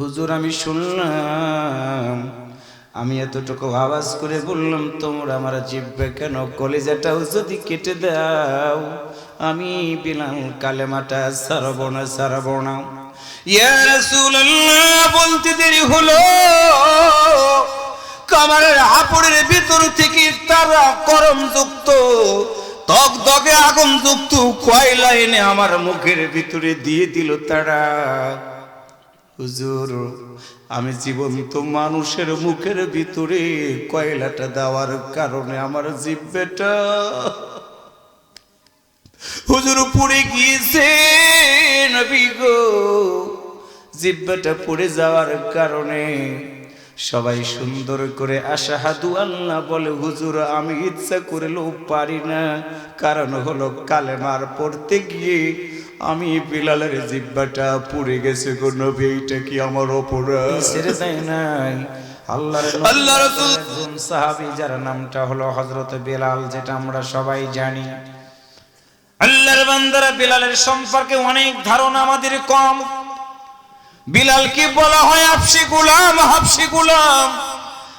হুজুর, আমি শুনলাম। আমি এতটুকু আওয়াজ করে বললাম, তোমরা আমার জিব্বে কেন কলেজাটাও যদি কেটে দাও, আমি বিলাল কালেমাটা সারব না সারব না। বলতে দেরি হলো। কামারের হাপড়ের ভিতর থেকে তারা করম যুক্ত দগে আগুন যুক্ত কয়লা এনে আমার মুখের ভিতরে দিয়ে দিল তারা। হুজুর, আমি জীবন্ত মানুষের মুখের ভিতরে কয়লাটা দেওয়ার কারণে আমার জিব্বেটা হুজুর পুড়ে গিয়েছে নবী গো। জিব্বাটা পড়ে যাওয়ার কারণে সবাই সুন্দর করে আশাহাদু আল্লাহ বলে, হুজুর, আমি ইচ্ছা করলেও পারি না। কারণ হলো কালেমার পড়তে গিয়ে আমি বিলালের জিব্বাটা পুড়ে গেছে গো নবী এইটা কি আমার অপরাধ? ছেড়ে দেয় নাই। আল্লাহর আল্লাহ রাসূল একজন সাহাবী যার নামটা হলো হযরত বেলাল যেটা আমরা সবাই জানি। আল্লাহর বান্দারা বিলালের সম্পর্কে অনেক ধারণা আমাদের কম। বলা হয় হাফসি গুলাম হাফসি গুলাম।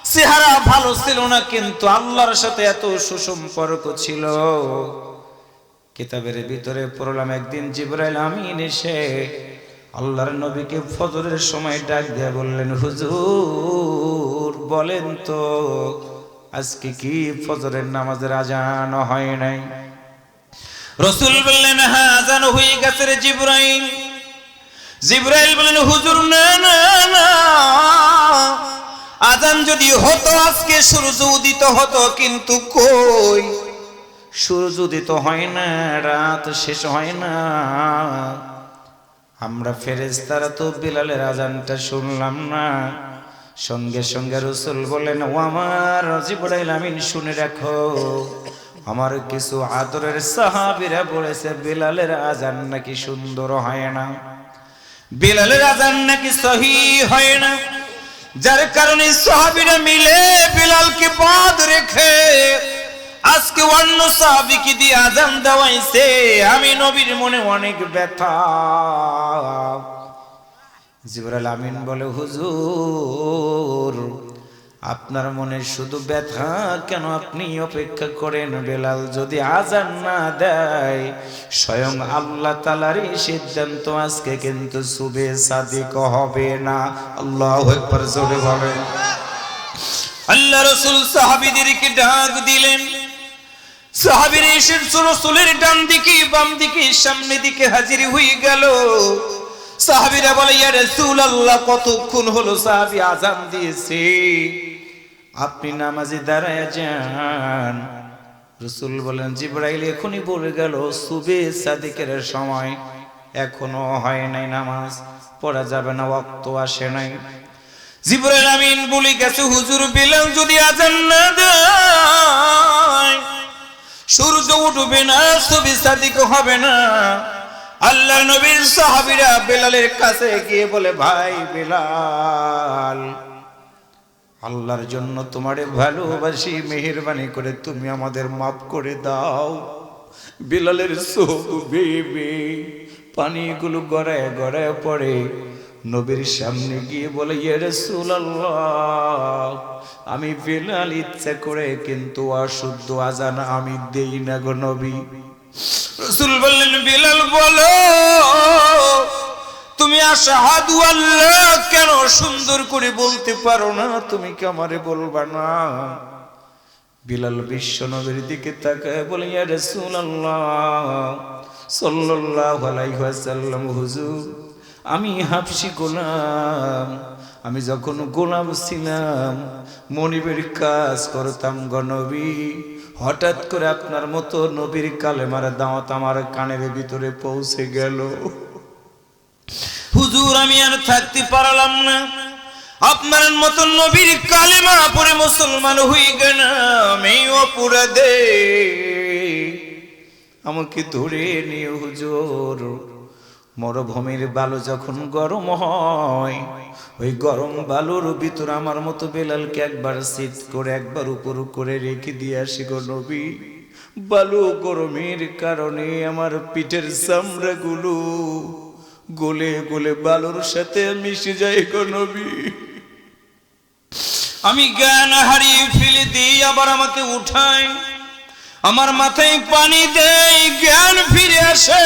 চেহারা ভালো ছিল না কিন্তু আল্লাহর সাথে এত সুসম্পর্ক ছিল। কিতাবের ভিতরে পড়লাম, একদিন জিব্রাইল আমিন এসে আল্লাহর নবীকে ফজরের সময় ডাক দিয়ে বললেন, হুজুর, বলেন তো, আজকে কি ফজরের নামাজের আজান হয় নাই? রসুল বললেন হ্যাঁ আজান হয়ে গেছে রে জিব্রাইল। জিব্রাইল বললেন, হুজুর, না না না, আজান যদি হতো, আজকে সূর্য উদিত হতো, কিন্তু কই? সূর্য উদিত হয় না, রাত শেষ হয় না। আমরা ফেরেশতারা তো বিলালের আজানটা শুনলাম না। সঙ্গে সঙ্গে রসুল বলেন, ও আমার জিব্রাইল শুনে রাখো। আমার কিছু আদরের সাহাবিরা বলেছে, বিলালের আজান নাকি সুন্দর হয় না। বিলালের আজান নাকি সহি হয় না। যার কারণে সাহাবিরা মিলে বিলালকে বাদ রেখে আজকে অন্য সাহাবিকে দিয়ে আজান দেওয়াইছে। আমি নবীর মনে অনেক ব্যথা। জিবরাল আমিন বলে, হুজুর, আপনার মনে শুধু ব্যথা? কেন আপনি অপেক্ষা করেন বেলাল? যদি আজান না দেয়, স্বয়ং আল্লাহ তালারই সিদ্ধান্ত আজকে কিন্তু সুবে সাদিক হবে না। আল্লাহ জোরে বলেন। আল্লাহ রসুল সাহাবিদেরকে ডাক দিলেন। সাহাবির এসে রসুলের ডান দিকে, বাম দিকে, সামনে দিকে হাজির হয়ে গেল। সাহাবিরা বলে, ইয়া রাসূলুল্লাহ, কতক্ষণ হলো সাহাবি আজান দিয়েছে? আপনি নামাজে দাঁড়ায় যান। রসুল বলেন, জিব্রাইল এখনই বলে গেল। সুবে সাদিকের সময়। এখনও হয় নাই নামাজ। পড়া যাবে না, ওয়াক্ত আসে নাই। জিব্রাইল আমিন বলে গেছে, হুজুর বিলাল যদি আজান না দেয় সূর্য উঠবে না সুবে সাদিক হবে না। আল্লাহ নবীর সাহাবীরা বেলালের কাছে গিয়ে বলে, ভাই বেলাল, আল্লাহর জন্য তোমারে ভালোবাসি, মেহেরবানি করে তুমি আমাদের মাফ করে দাও। বিলালের চোখ বেবে পানিগুলো গড়ায় গড়ায় পড়ে। নবীর সামনে গিয়ে বলে ইয়ে আমি বেলাল ইচ্ছা করে কিন্তু অশুদ্ধ আজান আমি দেই না গো নবী। রসুল বললেন, বিলাল বলো, তুমি আশাহাদু আল্লাহ, কেন সুন্দর করে বলতে পারো না? তুমি কি আমারে বলবা না? বিলাল বিশ্ব নবীর দিকে তাকায় বলে, ইয়া রাসূলুল্লাহ, সাল্লাল্লাহু আলাইহি ওয়াসাল্লাম, হুজুর আমি হাফসি গোলাম, আমি যখন গোলাম ছিলাম, মনিবের কাজ করতাম গণবী। হঠাৎ করে আপনার মতো নবীর কালেমার দাওয়াত আমার কানের ভিতরে পৌঁছে গেল। হুজুর, আমি আর থাকতে পারলাম না। আপনার মতো নবীর কালেমা পরে মুসলমান হয়ে গেলাম, এই অপরাধে। আমাকে ধরে নিয়ে হুজুর। মরুভূমির বালু যখন গরম হয়, ওই গরম বালুর ভিতর আমার মতো বেলালকে একবার শীত করে, একবার উপর করে রেখে দিয়ে আসি গো নবী। বালু গরমের কারণে আমার পিঠের চামড়াগুলো গলে গলে বালুর সাথে মিশে যায় গো নবী। আমি জ্ঞান হারিয়ে ফেলে দিই আবার আমাকে উঠায়, আমার মাথায় পানি দেয়, জ্ঞান ফিরে আসে।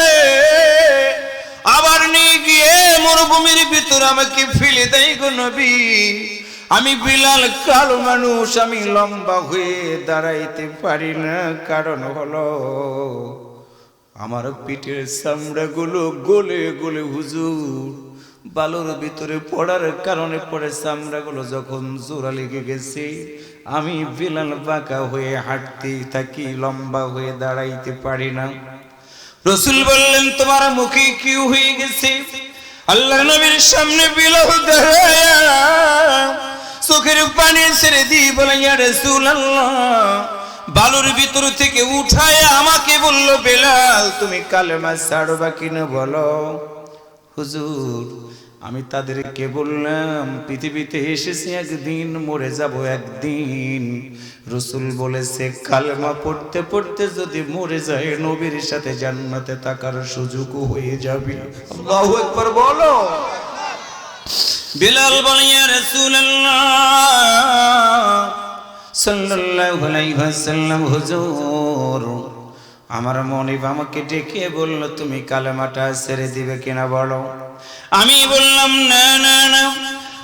আবার নিয়ে গিয়ে মরুভূমির ভিতর আমাকে ফেলে দেয় গো নবী? আমি বিলাল কালো মানুষ, আমি লম্বা হয়ে দাঁড়াইতে পারি না। কারণ হলো, আমার পিঠের চামড়াগুলো গলে গলে হুজুর, বালুর ভিতরে পড়ার কারণে পড়ে চামড়াগুলো যখন জোড়া লেগে গেছে, আমি বিলাল বাঁকা হয়ে হাঁটতে থাকি, লম্বা হয়ে দাঁড়াইতে পারি না। রসুল বললেন, তোমার মুখে কি হয়ে গেছে? আল্লাহ নবীর সামনে বিলহ চোখের পানি ছেড়ে দিয়ে রাসূলুল্লাহ, বালুর ভিতর থেকে উঠায় আমাকে বলল, বেলাল, তুমি কালেমা ছাড়বা কিনা বলো? হুজুর আমি তাদেরকে বললাম, পৃথিবীতে এসেছি একদিন, মরে যাব একদিন। রসুল বলেছে, কালেমা পড়তে পড়তে যদি মরে যায়, নবীর সাথে জান্নাতে থাকার সুযোগ হয়ে যাবে। আল্লাহু আকবার, বলো। বিলাল বলে, ইয়া রাসূলুল্লাহ, সাল্লাল্লাহু আলাইহি ওয়াসাল্লাম, হুজুর। আমার মনিব আমাকে ডেকে বলল, তুমি কালেমাটা ছেড়ে দিবে কিনা বলো? আমি বললাম, না না না।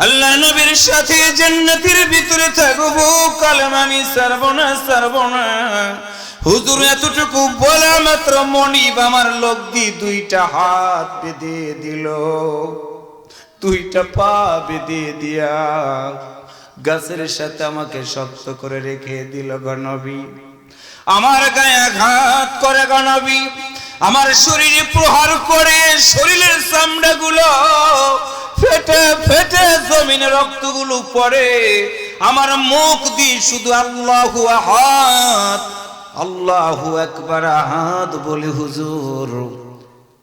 আল্লাহ নবীর সাথে জান্নাতের ভিতরে থাকব, কালেমা আমি ছাড়বো না ছাড়বো না। হুজুর, এতটুকু বলা মাত্র মনিব আমার লোক দি দুইটা হাত বেঁধে দিল। দুইটা পা বেঁধে দিয়া গাছের সাথে আমাকে শক্ত করে রেখে দিল গণবী আমার গায়ে আঘাত করে গণবী আমার শরীরে প্রহার করে শরীরের চামড়াগুলো ফেটে ফেটে জমিনে রক্তগুলো পড়ে। আমার মুখ দিয়ে শুধু আল্লাহু আহাদ, আল্লাহু একবার আহাদ বলে হুজুর।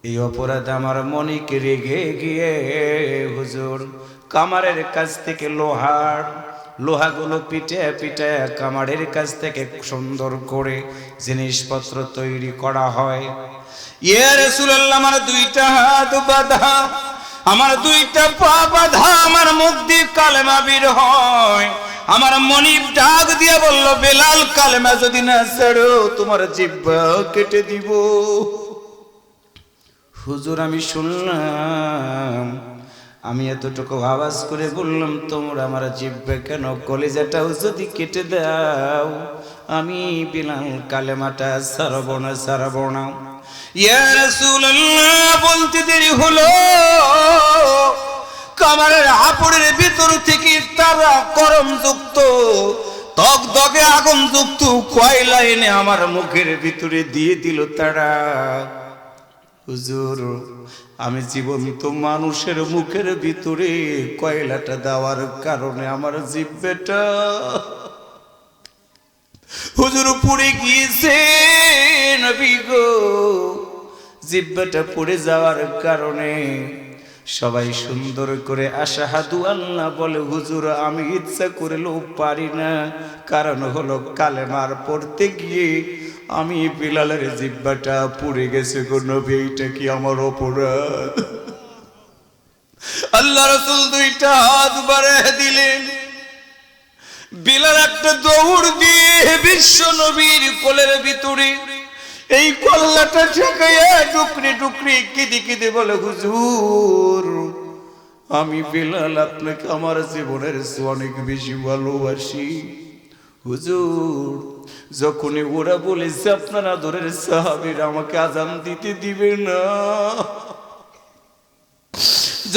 এই অপরাধ আমার মনিকে রেগে গিয়ে হুজুর, কামারের কাছ থেকে লোহার লোহাগুলো পিটে পিটে কামারের কাছ থেকে সুন্দর করে জিনিসপত্র তৈরি করা হয়। আমার দুইটা হাত বাধা, আমার দুইটা পা বাধা, আমার মুখ দিয়ে কালেমা বের হয়। আমার মনিব ডাক দিয়ে বলল, বেলাল, কালেমা যদি না ছাড়ো, তোমার জিব্বা কেটে দিব। হুজুর, আমি শুনলাম আমি এতটুকু আওয়াজ করে বললাম, তোমরা আমার জিব্বে কেন কলেজাটাও যদি কেটে দাও? আমি বিলাল কালেমাটা, সারব না সারব না। বলতে দেরি হলো। কামারের হাপড়ের ভিতর থেকে তারা করম যুক্ত তক দগে আগুন যুক্ত কয়লা এনে আমার মুখের ভিতরে দিয়ে দিল তারা। হুজুর আমি জীবন্ত মানুষের মুখের ভিতরে কয়লাটা দেওয়ার কারণে আমার জিব্বেটা হুজুর পুড়ে গিয়েছে গো। জিব্বাটা পড়ে যাওয়ার কারণে সবাই সুন্দর করে আশাহাদু আল্লাহ বলে, হুজুর, আমি ইচ্ছা করলেও পারি না। কারণ হলো কালেমার পড়তে গিয়ে আমি বিলালের জিব্বাটা পুড়ে গেছে গো নবী, এইটা কি আমার অপরাধ? আল্লাহ রসুল দুইটা হাত বাড়ায় দিলেন। বিলাল একটা দৌড় দিয়ে বিশ্ব নবীর কোলের ভিতরে এই কল্লাটা ঠেকাইয়া টুকরি টুকরি কেঁদে কেঁদে বলে, হুজুর, আমি বিলাল, আপনাকে আমার জীবনের অনেক বেশি ভালোবাসি। হুজুর যখনই ওরা বলেছে, আপনার আদরের সাহাবির আমাকে আজান দিতে দিবে না।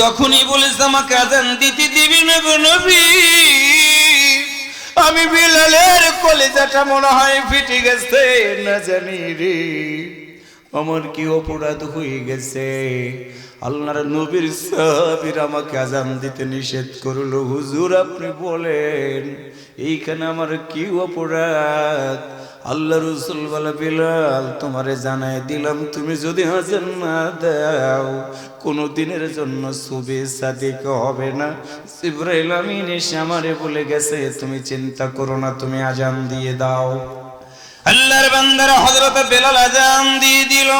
যখনই বলেছে, আমাকে আজান দিতে দিবি না গো আমি বিলালের কলেজাটা মনে হয় ফিটে গেছে, না জানি রে। আমার কি অপরাধ হয়ে গেছে? আল্লাহর নবীর সাহাবীর আমাকে আজান দিতে নিষেধ করল। হুজুর, আপনি বলেন, এইখানে আমার কি অপরাধ? আল্লাহ রসুল বলে, বিলাল, তোমারে জানাই দিলাম, তুমি যদি হাজার না দাও কোনো দিনের জন্য সুবে সাদিক হবে না। ইব্রাহিম আমিন এসে আমারে বলে গেছে, তুমি চিন্তা করো না, তুমি আজান দিয়ে দাও। আল্লাহর বান্দারা হযরত বেলাল আজান দিয়ে দিল।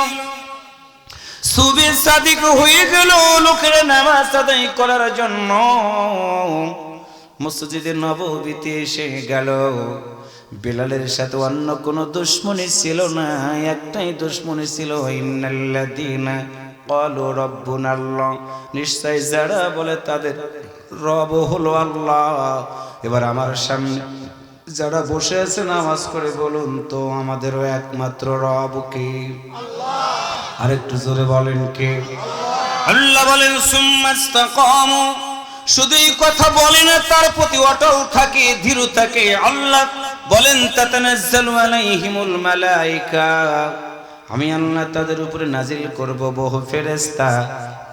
সুবি সাদিক হয়ে গেল লোকের নামাজ আদায় করার জন্য। মসজিদে নববীতে এসে গেল। বেলালের সাথে অন্য কোনো দুশ্মনী ছিল না, একটাই দুশ্মনী ছিল নিশ্চয় যারা বলে তাদের রব হলো আল্লাহ। এবার আমার সামনে যারা বসে আছে নামাজ করে বলুন তো আমাদেরও একমাত্র রব কি? আরেকটু জোরে বলেন কে? আল্লাহ বলেন সুম্মাস্তাকামু শুধু এই কথা বলে না তার প্রতি অটল থাকে ধীর থাকে আল্লাহ। বলেন তাতানাজ্জালু আলাইহিমুল মালাইকা। আমি আল্লাহ তাদের উপরে নাজিল করব বহু ফেরেশতা।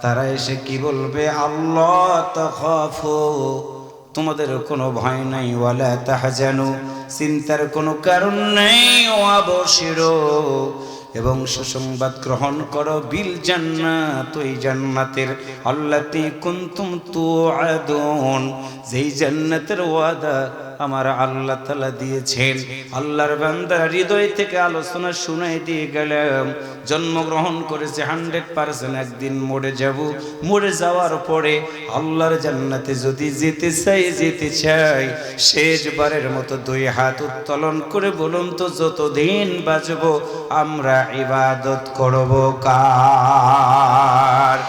তারা এসে কি বলবে? আল্লাহ তাখাফু। তোমাদের কোনো ভয় নাই, ওয়ালা যেন চিন্তার কোনো কারণ নেই, ও আবশিরো। এবং সুসংবাদ গ্রহণ করো, বিল জান্নাত, ওই জান্নাতের আল্লাতি কুনতুম তুআদুন। যেই জান্নাতের ওয়াদা আমার আল্লাহ তালা দিয়েছেন। আল্লাহর বান্দার হৃদয় থেকে আলোচনা শুনাই দিয়ে গেলাম। জন্মগ্রহণ করেছে হান্ড্রেড পার্সেন্ট, একদিন মরে যাব। মরে যাওয়ার পরে আল্লাহর জান্নাতে যদি যেতে চাই যেতে চাই। শেষবারের মতো দুই হাত উত্তোলন করে বলুন তো, যতদিন বাঁচব আমরা ইবাদত করব কার?